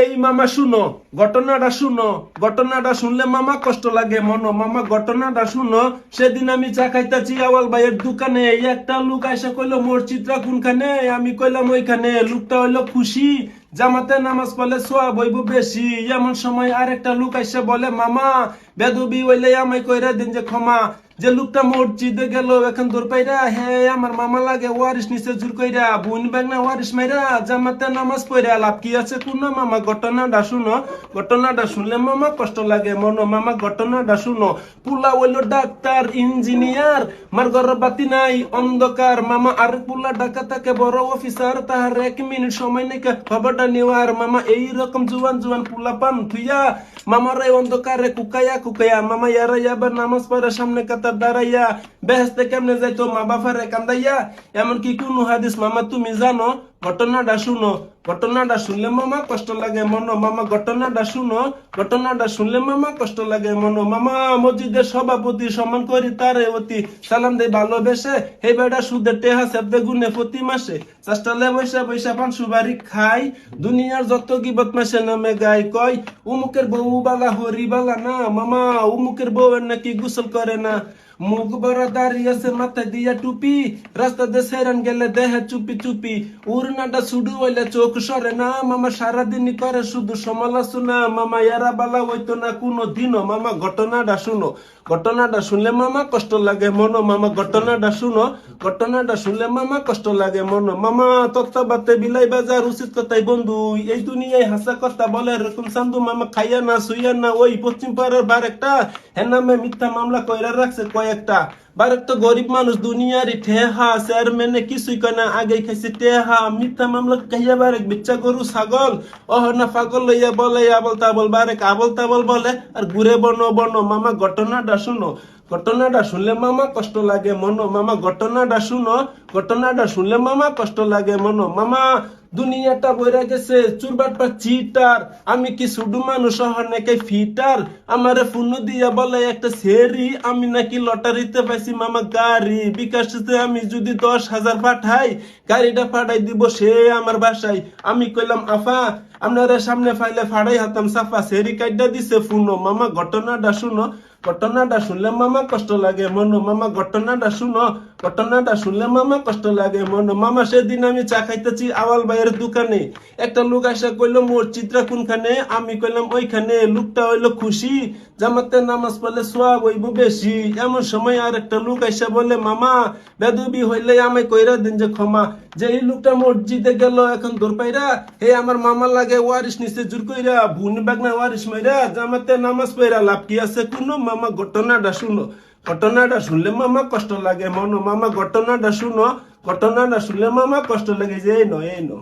এই মামা শুনো, ঘটনাটা শুনো, ঘটনাটা শুনলে মামা কষ্ট লাগে মনো। মামা, ঘটনাটা শুনো, সেদিন আমি চা খাইতেছি আওয়াল ভাইয়ের দোকানে একটা লোক আইসা কইলো, মসজিদটা কোনখানে? আমি কইলাম, ওইখানে। লোকটা হইল খুশি, জামাতে নামাজ পড়লে সোয়া বইব বেশি। এমন সময় আরেকটা লোক আইসা বলে, মামা, বেদবি হইলে আমায় কইরা দিন যে ক্ষমা। যে লোকটা মসজিদে গেল, এখন দূর পাইরা, হে, আমার মামা লাগে ওয়ারিস নিচে জুর কইরা, বুন ব্যাগ না ওয়ারিস মাইরা, জামাতে নামাজ পড়া লাভ কি আছে কোন মামা, ঘটনাটা শুনো, ঘটনাটা শুনলে মামা কষ্ট লাগে, মনো, মামা, ঘটনাটা শুনো। পুলা হইল ডাক্তার, ইঞ্জিনিয়ার, মার ঘর বাতি নাই, অন্ধকার, মামা, আর পুলা ডাকা থাকে বড় অফিসার, তাহার এক মিনিট সময় নাকি খবরটা নেওয়ার। মামা, এই রকম জুয়ান জুয়ান পুলা পান থুইয়া, মামার এই অন্ধকারে কুকায়া কুকায়া মামা, ইয়ারা ইয়াবার নামাজ পড়ে সামনে কাতার দাঁড়াইয়া বেহেস্তে কেমনে যাইতো? মা বাবারে কান্দাইয়া। এমনকি কোন হাদিস মামা তুমি জানো, ঘটনাটা শুনো। ঘটনাটা শুনলে মামা কষ্ট লাগে মনো। মামা, ঘটনাটা শুনো। ঘটনাটা শুনলে মামা কষ্ট লাগে মনো। মামা, মসজিদের সভাপতি সম্মান করি তারে অতি। সালাম দেই ভালোবেসে। হে বেটা, সুদের টেহা সেবদে গুনে প্রতি মাসে। চাষটালে বৈশা বৈশা পান, সুবারি খাই। দুনিয়ার যত কি বদমাসে নামে গাই কয় উমুকের বউ বালা হরি বালা না। মামা, উমুকের বউ নাকি গোসল করে না। মুখ বড় দাঁড়িয়ে আছে, মাথায় দিয়া টুপি। রাস্তা দিয়ে সেরান গেলে দেহে চুপি চুপি। উড়নাটা শুধু হইলে চোখ সরে, না, মামা, সারাদিনই করে শুধু সমালোচনা। মামা এরা বালা হইতো না কোনো দিনও মামা, ঘটনাটা শুনো। ঘটনাটা শুনলে মামা কষ্ট লাগে মনো মামা, ঘটনাটা শুনো। ঘটনাটা শুনলে মামা কষ্ট লাগে মনো মামা তত্ত্বাবাতে বিলাই বাজার উচিত কথাই বন্ধু। এই দুনিয়ায় হাসা কথা বলে এরকম সান্দু মামা, খাইয়া না, শুইয়া না, ওই পশ্চিম পাড়ার বার একটা হ্যাঁ নামে মিথ্যা মামলা কইরা রাখছে কয়েকটা বারক তো গরিব মানুষ দুনিয়ার ঠেহা, চেয়ারম্যানে কিছুই কেনা আগে খাইছে টেহা, মিথ্যা মামলা কাহিয়া বারেক বিচ্চা গরু, ছাগল। অহ না ফাগল লইয়া বলে, আবল তাবল, বারেক আবল তাবল বলে, আর ঘুরে বনো বনো, মামা, ঘটনাটা শুনো। ঘটনাটা শুনলে মামা কষ্ট লাগে, মনো, মামা ঘটনাটা শুনো, ঘটনাটা শুনলে মামা কষ্ট লাগে, মনো, মামা দুনিয়াটা বইরা গেছে, চুরবাটপা চিটার আমি কি শুধু মানুষ নাকি ফিটার আমারে ফোন দিয়া বলে, একটা সেরি, আমি নাকি লটারিতে পাইছি, মামা গাড়ি, বিকাশে আমি যদি দশ হাজার পাঠাই, গাড়িটা ফাটাই দিব সে আমার বাসায়। আমি কইলাম, আফা, আপনারা সামনে ফাইলে ফাড়াই হাতাম, সাফা, সেরি কাইডা দিছে ফুনো মামা ঘটনাটা শুনো ঘটনাটা শুনলে মামা কষ্ট লাগে মনো মামা ঘটনাটা শুনো ঘটনাটা শুনলে মামা কষ্ট লাগে, মনো মামা সেদিন আমি চা খাইতেছি আওয়াল ভাইয়ের দোকানে। একটা লোক আসা কইলো চিত্রা কোনখানে? আমি কইলাম, ওইখানে। লোকটা হইল খুশি, জামাতে নামাজ পড়লে সোয়া বইব বেশি। এমন সময় আর একটা লোক আইসা বলে মামা, বেদবি হইলে আমায় কইরা দিন যে ক্ষমা। যে এই লোকটা মসজিদে গেল, এখন দূর পাইরা, হে আমার মামা লাগে ওয়ারিস নিচে জোর কইরা বুন বাগনা ওয়ারিস মাইরা, জামাতে নামাজ পড়া লাভ কি আছে? কোনো মামা, ঘটনাটা শুনো। ঘটনাটা শুনলে মামা কষ্ট লাগে, মনো মামা ঘটনাটা শুনো, ঘটনাটা শুনলে মামা কষ্ট লাগে যে এই নো এই নো।